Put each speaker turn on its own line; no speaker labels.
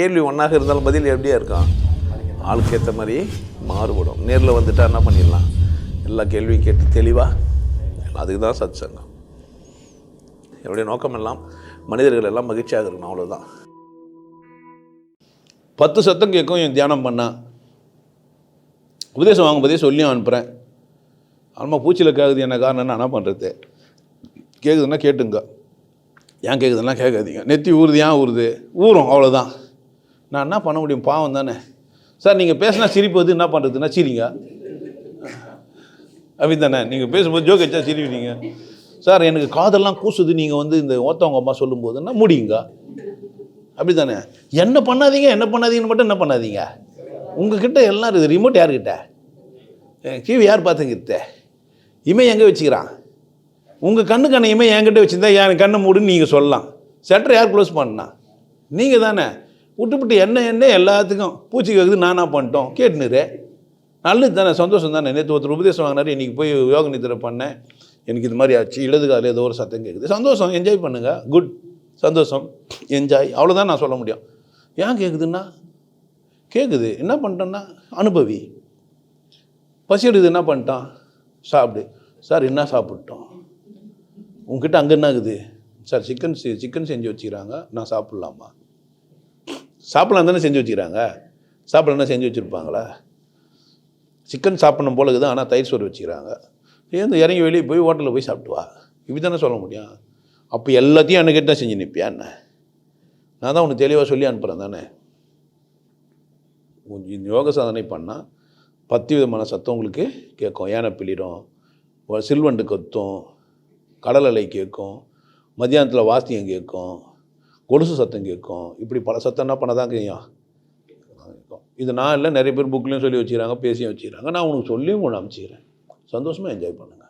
கேள்வி ஒன்றாக இருந்தாலும் பதில் எப்படியா இருக்கும்? ஆளுக்கு ஏற்ற மாதிரி மாறுபடும். நேரில் வந்துட்டா என்ன பண்ணிடலாம்? எல்லா கேள்வியும் கேட்டு தெளிவாக அதுக்கு தான் சத் சங்கம் என்னுடைய நோக்கம் எல்லாம் மனிதர்கள் எல்லாம் மகிழ்ச்சியாக இருக்கணும் அவ்வளோதான்
பத்து சத்தம் கேட்கும் என் தியானம் பண்ணா. உபதேசம் வாங்கும்போதே சொல்லியும் அனுப்புகிறேன் ஆனால் பூச்சியில் கேட்குது என்ன காரணம் என்ன பண்ணுறது கேட்குதுன்னா கேட்டுங்க. ஏன் கேட்குதுன்னா கேட்காதீங்க. நெத்தி ஊறுது ஏன் ஊறுது? ஊறும் அவ்வளோதான் நான் என்ன பண்ண முடியும்? பாவம் தானே. சார் நீங்கள் பேசினா சிரிப்பது என்ன பண்ணுறதுன்னா சிரிங்க அப்படி தானே நீங்கள் பேசும்போது ஜோக் வச்சா சிரிப்பீங்க. சார் எனக்கு காதெல்லாம் கூசுது நீங்கள் வந்து இந்த ஓத்தவங்க அம்மா சொல்லும்போதுன்னா முடியுங்க? அப்படி தானே என்ன பண்ணாதீங்க என்ன பண்ணாதீங்கன்னு மட்டும் என்ன பண்ணாதீங்க? உங்ககிட்ட எல்லாம் இருக்குது ரிமோட் யார்கிட்ட? டிவி யார் பார்த்துங்கிட்ட இமை எங்கே வச்சுக்கிறான்? உங்கள் கண்ணுக்கான இமை என்கிட்ட வச்சுருந்தா என் கண்ணை மூடுன்னு நீங்கள் சொல்லலாம். செட்டர் யார் க்ளோஸ் பண்ணா? நீங்கள் தானே விட்டுப்புட்டு என்ன என்ன எல்லாத்துக்கும் பூச்சி கேட்குது நானாக பண்ணிட்டோம். கேட்டுனுரு. நல்லது தானே சந்தோஷம் தானே. நேற்று ஒருத்தர் உபதேசம் வாங்கினாரு இன்றைக்கி போய் யோக நித்திரை பண்ணேன். எனக்கு இது மாதிரி ஆச்சு. இடது காலையில் ஏதோ ஒரு சத்தம் கேட்குது சந்தோஷம் என்ஜாய் பண்ணுங்கள் குட் சந்தோஷம் என்ஜாய் அவ்வளோதான் நான் சொல்ல முடியும். ஏன் கேட்குதுன்னா கேட்குது என்ன பண்ணிட்டோன்னா அனுபவி. பசி எடுக்குது என்ன பண்ணிட்டான்? சாப்பிடு. சார் என்ன சாப்பிட்டோம்? உங்ககிட்ட அங்கே என்ன இருக்குது? சார் சிக்கன் சிக்கன் செஞ்சு வச்சுக்கிறாங்க. நான் சாப்பிட்லாமா? சாப்பிடலாம் தானே செஞ்சு வச்சுக்கிறாங்க? சாப்பிடலன்னா செஞ்சு வச்சுருப்பாங்களா? சிக்கன் சாப்பிடணும் போல இருக்குது ஆனால் தயிர் சோறு வச்சுக்கிறாங்க. ஏன் இறங்கி வெளியே போய் ஹோட்டலில் போய் சாப்பிட்டு வா? இப்படி தானே சொல்ல முடியும். அப்போ எல்லாத்தையும் என்கிட்ட செஞ்சு நிற்பியா என்ன? நான் தான் உனக்கு தெளிவாக சொல்லி அனுப்புகிறேன் தானே? கொஞ்சம் யோக சாதனை பண்ணால் பத்து விதமான சத்தம் உங்களுக்கு கேட்கும். யானை பிளிரும் சில்வண்டு கத்தும் கடல் அலை கேட்கும் மத்தியானத்தில் வாசியம் கேட்கும். கொலுசு சத்தம் கேட்கும். இப்படி பல சத்தம் என்ன பண்ண தான் கேட்கும் இது நான் இல்லை நிறைய பேர் புக்லேயும் சொல்லி வச்சுக்கிறாங்க பேசியும் வச்சுக்கிறாங்க. நான் உனக்கு சொல்லியும் ஒன்று அனுப்பிச்சிக்கிறேன். சந்தோஷமாக என்ஜாய் பண்ணுங்கள்